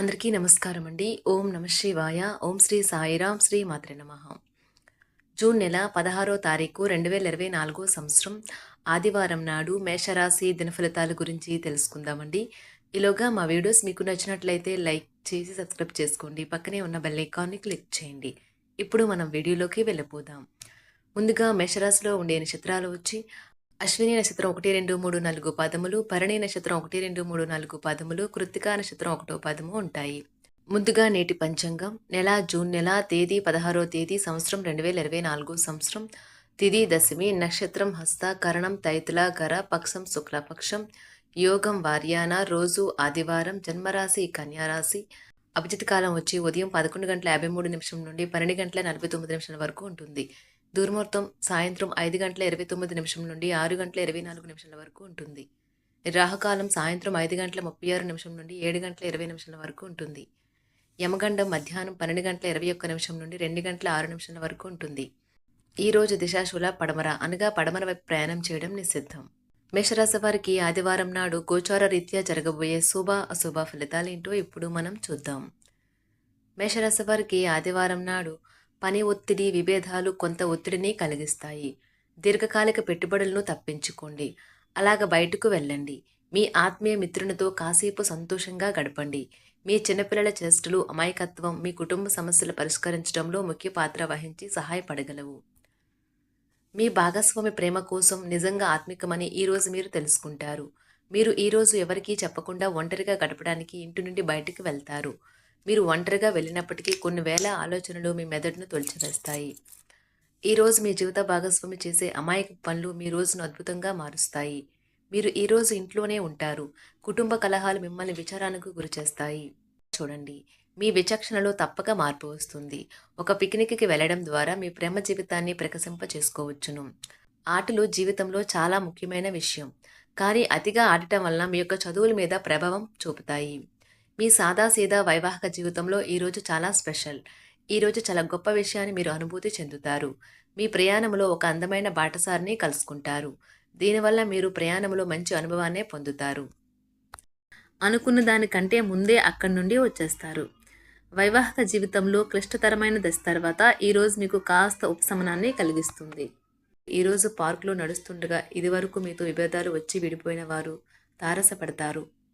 అందరికీ నమస్కారం అండి. ఓం నమ శివాయ. ఓం శ్రీ సాయిరాం శ్రీ మాతృ నమ. జూన్ నెల పదహారో తారీఖు రెండు వేల ఇరవై నాలుగో సంవత్సరం. ఆదివారం నాడు మేషరాశి దినఫలితాల గురించి తెలుసుకుందామండి. ఈలోగా మా వీడియోస్ మీకు నచ్చినట్లయితే లైక్ చేసి సబ్స్క్రైబ్ చేసుకోండి. పక్కనే ఉన్న బెల్ ఐకాన్ని క్లిక్ చేయండి. ఇప్పుడు మనం వీడియోలోకి వెళ్ళిపోదాం. ముందుగా మేషరాశిలో ఉండే నక్షత్రాలు వచ్చి అశ్విని నక్షత్రం ఒకటి రెండు మూడు నాలుగు పదములు భరణి నక్షత్రం ఒకటి రెండు మూడు నాలుగు పదములు కృత్తికా నక్షత్రం ఒకటో పదము ఉంటాయి. ముందుగా నేటి పంచాంగం. నెల జూన్ నెల తేదీ పదహారో తేదీ సంవత్సరం రెండు వేల ఇరవై నాలుగు సంవత్సరం. తిది దశమి నక్షత్రం హస్త కరణం తైతుల గర పక్షం శుక్లపక్షం యోగం వార్యాన రోజు ఆదివారం జన్మరాశి కన్యారాశి. అభిజిత్ కాలం వచ్చి ఉదయం పదకొండు గంటల యాభై మూడు నిమిషం నుండి పన్నెండు గంటల నలభై తొమ్మిది నిమిషాల వరకు ఉంటుంది. దుర్ముహూర్తం సాయంత్రం ఐదు గంటల ఇరవై తొమ్మిది నిమిషం నుండి ఆరు గంటల ఇరవై నాలుగు నిమిషాల వరకు ఉంటుంది. రాహుకాలం సాయంత్రం ఐదు గంటల ముప్పై ఆరు నిమిషం నుండి ఏడు గంటల ఇరవై నిమిషాల వరకు ఉంటుంది. యమగండం మధ్యాహ్నం పన్నెండు గంటల ఇరవై ఒక్క నిమిషం నుండి రెండు గంటల ఆరు నిమిషాల వరకు ఉంటుంది. ఈ రోజు దిశాశూల పడమర అనగా పడమర వైపు ప్రయాణం చేయడం నిషిద్ధం. మేషరాశి వారికి ఆదివారం నాడు గోచార రీత్యా జరగబోయే శుభ అశుభ ఫలితాలేంటో ఇప్పుడు మనం చూద్దాం. మేషరాశి వారికి ఆదివారం నాడు పని ఒత్తిడి విభేదాలు కొంత ఒత్తిడిని కలిగిస్తాయి. దీర్ఘకాలిక పెట్టుబడులను తప్పించుకోండి. అలాగ బయటకు వెళ్ళండి. మీ ఆత్మీయ మిత్రునితో కాసేపు సంతోషంగా గడపండి. మీ చిన్నపిల్లల చేష్టలు అమాయకత్వం మీ కుటుంబ సమస్యలు పరిష్కరించడంలో ముఖ్య పాత్ర వహించి సహాయపడగలవు. మీ భాగస్వామి ప్రేమ కోసం నిజంగా ఆత్మికమని ఈరోజు మీరు తెలుసుకుంటారు. మీరు ఈరోజు ఎవరికీ చెప్పకుండా ఒంటరిగా గడపడానికి ఇంటి నుండి బయటికి వెళ్తారు. మీరు ఒంటరిగా వెళ్ళినప్పటికీ కొన్ని వేల ఆలోచనలు మీ మెదడును తొలిచివేస్తాయి. ఈరోజు మీ జీవిత భాగస్వామి చేసే అమాయక పనులు మీ రోజును అద్భుతంగా మారుస్తాయి. మీరు ఈరోజు ఇంట్లోనే ఉంటారు. కుటుంబ కలహాలు మిమ్మల్ని విచారానికి గురిచేస్తాయి. చూడండి మీ విచక్షణలో తప్పక మార్పు వస్తుంది. ఒక పిక్నిక్కి వెళ్ళడం ద్వారా మీ ప్రేమ జీవితాన్ని ప్రకసింప చేసుకోవచ్చును. ఆటలు జీవితంలో చాలా ముఖ్యమైన విషయం. కానీ అతిగా ఆడటం వలన మీ యొక్క చదువుల మీద ప్రభావం చూపుతాయి. మీ సాదాసీదా వైవాహిక జీవితంలో ఈరోజు చాలా స్పెషల్. ఈరోజు చాలా గొప్ప విషయాన్ని మీరు అనుభూతి చెందుతారు. మీ ప్రయాణంలో ఒక అందమైన బాటసారిని కలుసుకుంటారు. దీనివల్ల మీరు ప్రయాణంలో మంచి అనుభవాన్నే పొందుతారు. అనుకున్న దానికంటే ముందే అక్కడి నుండి వచ్చేస్తారు. వైవాహిక జీవితంలో క్లిష్టతరమైన దశ తర్వాత ఈరోజు మీకు కాస్త ఉపశమనాన్ని కలిగిస్తుంది. ఈరోజు పార్కులో నడుస్తుండగా ఇదివరకు మీతో విభేదాలు వచ్చి విడిపోయిన వారు తారసపడతారు.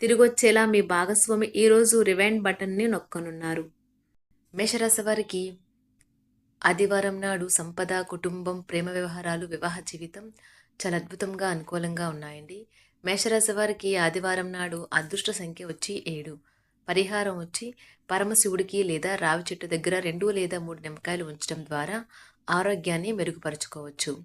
తిరిగొచ్చేలా మీ భాగస్వామి ఈరోజు రివైండ్ బటన్ని నొక్కనున్నారు. మేషరాశి వారికి ఆదివారం నాడు సంపద కుటుంబం ప్రేమ వ్యవహారాలు వివాహ జీవితం చాలా అద్భుతంగా అనుకూలంగా ఉన్నాయండి. మేషరాశి వారికి ఆదివారం నాడు అదృష్ట సంఖ్య వచ్చి ఏడు. పరిహారం వచ్చి పరమశివుడికి లేదా రావి చెట్టు దగ్గర రెండు లేదా మూడు నిమ్మకాయలు ఉంచడం ద్వారా ఆరోగ్యాన్ని మెరుగుపరుచుకోవచ్చు.